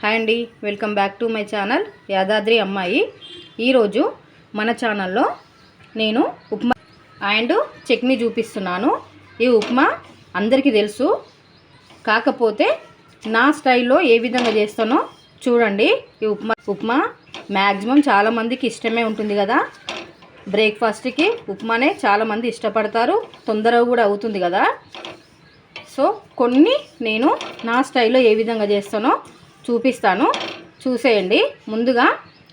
Hi అండి welcome back to my channel Yadadri అమ్మాయి. ఈరోజు మన ఛానల్లో నేను ఉప్మా అండ్ చట్నీ చూపిస్తున్నాను. ఈ ఉప్మా అందరికీ తెలుసు. కాకపోతే నా స్టైల్లో ఏ విధంగా చేస్తానో చూడండి. ఈ ఉప్మా ఉప్మా మ్యాక్సిమం చాలామందికి ఇష్టమే ఉంటుంది కదా. బ్రేక్ఫాస్ట్కి ఉప్మానే చాలామంది ఇష్టపడతారు. తొందరగా కూడా అవుతుంది కదా. సో కొన్ని నేను నా స్టైల్లో ఏ విధంగా చేస్తానో చూపిస్తాను. చూసేయండి. ముందుగా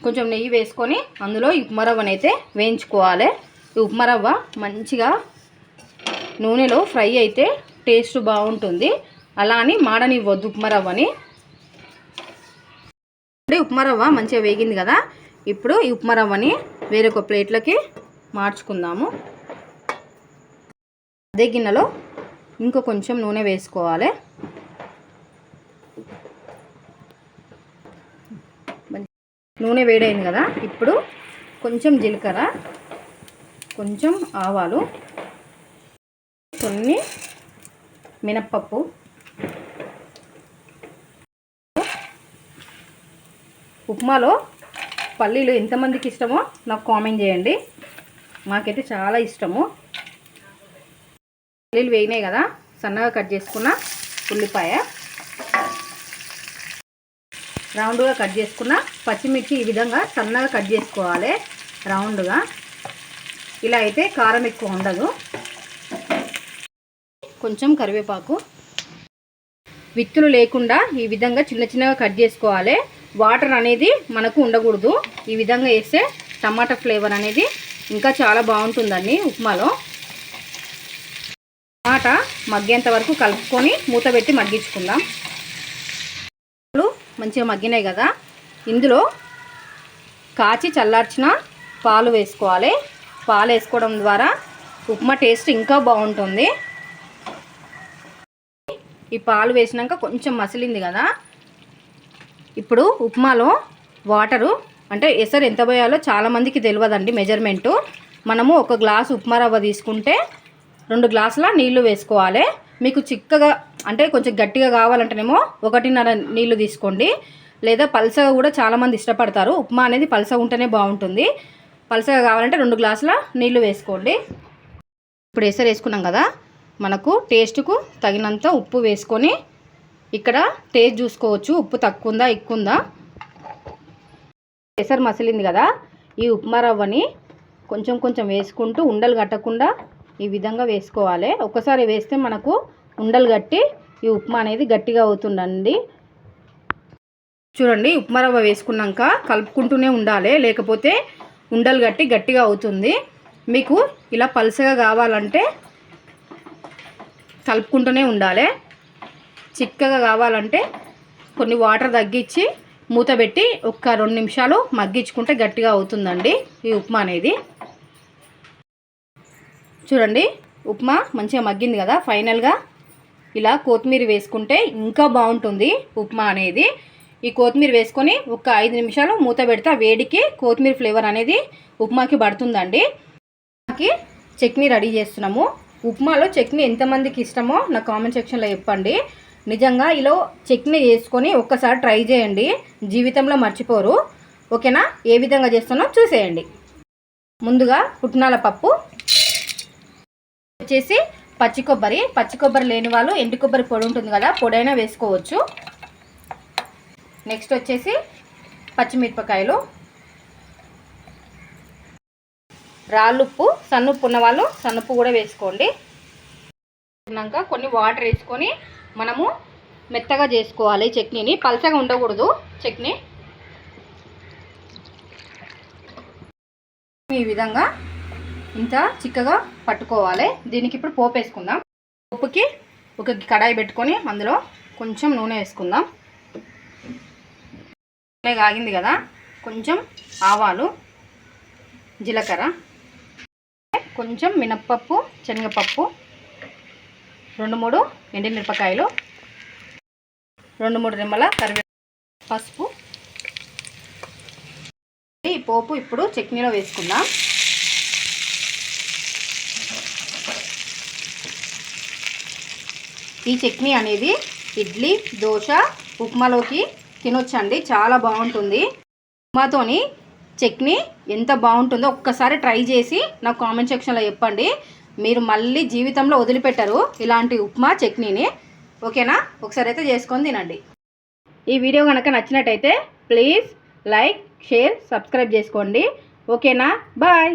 కొంచెం నెయ్యి వేసుకొని అందులో ఈ ఉప్మా రవ్వనైతే వేయించుకోవాలి. ఈ ఉప్మా రవ్వ మంచిగా నూనెలో ఫ్రై అయితే టేస్ట్ బాగుంటుంది. అలా అని మాడనివ్వద్దు ఉప్మా రవ్వని. ఉప్మా రవ్వ మంచిగా వేగింది కదా? ఇప్పుడు ఈ ఉప్మా రవ్వని వేరొక ప్లేట్లకి మార్చుకుందాము. అదే గిన్నెలో ఇంకో కొంచెం నూనె వేసుకోవాలి. నూనె వేడైంది కదా ఇప్పుడు కొంచెం జీలకర్ర కొంచెం ఆవాలు కొన్ని మినప్పప్పు ఉప్మాలో పల్లీలు ఎంతమందికి ఇష్టమో నాకు కామెంట్ చేయండి. మాకైతే చాలా ఇష్టము. పల్లీలు వేయినాయి కదా సన్నగా కట్ చేసుకున్న ఉల్లిపాయ. రౌండ్గా కట్ చేసుకున్న పచ్చిమిర్చి ఈ విధంగా సన్నగా కట్ చేసుకోవాలి రౌండ్గా. ఇలా అయితే కారం ఎక్కువ ఉండదు. కొంచెం కరివేపాకు. విత్తులు లేకుండా ఈ విధంగా చిన్న చిన్నగా కట్ చేసుకోవాలి. వాటర్ అనేది మనకు ఉండకూడదు. ఈ విధంగా వేస్తే టమాటా ఫ్లేవర్ అనేది ఇంకా చాలా బాగుంటుందండి ఉప్మాలో. టమాటా మగ్గేంత వరకు కలుపుకొని మూత పెట్టి మగ్గించుకుందాం. మంచిగా మగ్గినాయి కదా. ఇందులో కాచి చల్లార్చిన పాలు వేసుకోవాలి. పాలు వేసుకోవడం ద్వారా ఉప్మా టేస్ట్ ఇంకా బాగుంటుంది. ఈ పాలు వేసినాక కొంచెం మసిలింది కదా. ఇప్పుడు ఉప్మాలో వాటరు అంటే ఎసరు ఎంత పోయాలో చాలామందికి తెలియదండి మెజర్మెంటు. మనము ఒక గ్లాస్ ఉప్మా రవ్వ తీసుకుంటే రెండు గ్లాసుల నీళ్ళు వేసుకోవాలి. మీకు చిక్కగా అంటే కొంచెం గట్టిగా కావాలంటేనేమో ఒకటిన్నర నీళ్ళు తీసుకోండి. లేదా పల్సగా కూడా చాలామంది ఇష్టపడతారు. ఉప్మా అనేది పల్సగా ఉంటేనే బాగుంటుంది. పల్సగా కావాలంటే రెండు గ్లాసుల నీళ్ళు వేసుకోండి. ఇప్పుడు ఎసరు వేసుకున్నాం కదా మనకు టేస్ట్కు తగినంత ఉప్పు వేసుకొని ఇక్కడ టేస్ట్ చూసుకోవచ్చు. ఉప్పు తక్కువ ఉందా ఎక్కువ ఉందా ఎసరు మసిలింది కదా ఈ ఉప్మా రవ్వని కొంచెం కొంచెం వేసుకుంటూ ఉండలు కట్టకుండా ఈ విధంగా వేసుకోవాలి. ఒకసారి వేస్తే మనకు ఉండలు గట్టి ఈ ఉప్మా అనేది గట్టిగా అవుతుందండి. చూడండి ఉప్మా రవ్వ వేసుకున్నాక కలుపుకుంటూనే ఉండాలి. లేకపోతే ఉండలు గట్టి గట్టిగా అవుతుంది. మీకు ఇలా పలుసగా కావాలంటే కలుపుకుంటూనే ఉండాలి. చిక్కగా కావాలంటే కొన్ని వాటర్ తగ్గించి మూత పెట్టి ఒక రెండు నిమిషాలు మగ్గించుకుంటే గట్టిగా అవుతుందండి ఈ ఉప్మా అనేది. చూడండి. ఉప్మా మంచిగా మగ్గింది కదా. ఫైనల్గా ఇలా కొత్తిమీర వేసుకుంటే ఇంకా బాగుంటుంది ఉప్మా అనేది. ఈ కొత్తిమీర వేసుకొని ఒక ఐదు నిమిషాలు మూత పెడితే వేడికి కొత్తిమీర ఫ్లేవర్ అనేది ఉప్మాకి పడుతుందండి. ఉప్మాకి చట్నీ రెడీ చేస్తున్నాము. ఉప్మాలో చట్నీ ఎంతమందికి ఇష్టమో నా కామెంట్ సెక్షన్లో చెప్పండి. నిజంగా ఇలా చట్నీ చేసుకొని ఒక్కసారి ట్రై చేయండి. జీవితంలో మర్చిపోరు. ఓకేనా? ఏ విధంగా చేస్తానో చూసేయండి. ముందుగా పుట్నాల పప్పు వచ్చేసి పచ్చి కొబ్బరి. పచ్చి కొబ్బరి లేని వాళ్ళు ఎండు కొబ్బరి పొడి ఉంటుంది కదా పొడైనా వేసుకోవచ్చు. నెక్స్ట్ వచ్చేసి పచ్చిమిరపకాయలు. రాళ్ళుప్పు సన్నుప్పు ఉన్న వాళ్ళు సన్నుప్పు కూడా వేసుకోండి. ఉన్నాక కొన్ని వాటర్ వేసుకొని మనము మెత్తగా చేసుకోవాలి చట్నీని. పలసగా ఉండకూడదు చట్నీ. ఈ విధంగా ఇంత చిక్కగా పట్టుకోవాలి. దీనికి ఇప్పుడు పోపు వేసుకుందాం. పోపుకి ఒక కడాయి పెట్టుకొని అందులో కొంచెం నూనె వేసుకుందాం. నూనె కాగింది కదా కొంచెం ఆవాలు జీలకర్ర కొంచెం మినప్పప్పు శనగపప్పు రెండు మూడు ఎండుమిరపకాయలు రెండు మూడు రెమ్మల కరివే పసుపు. ఈ పోపు ఇప్పుడు చట్నీలో వేసుకుందాం. ఈ చట్నీ అనేది ఇడ్లీ దోశ ఉప్మాలోకి తినొచ్చండి. చాలా బాగుంటుంది. ఉప్మాతోని చట్నీ ఎంత బాగుంటుందో ఒక్కసారి ట్రై చేసి నాకు కామెంట్ సెక్షన్లో చెప్పండి. మీరు మళ్ళీ జీవితంలో వదిలిపెట్టరు ఇలాంటి ఉప్మా చట్నీని. ఓకేనా? ఒకసారి అయితే చేసుకొని తినండి. ఈ వీడియో కనుక నచ్చినట్టయితే ప్లీజ్ లైక్ షేర్ సబ్స్క్రైబ్ చేసుకోండి. ఓకేనా? బాయ్!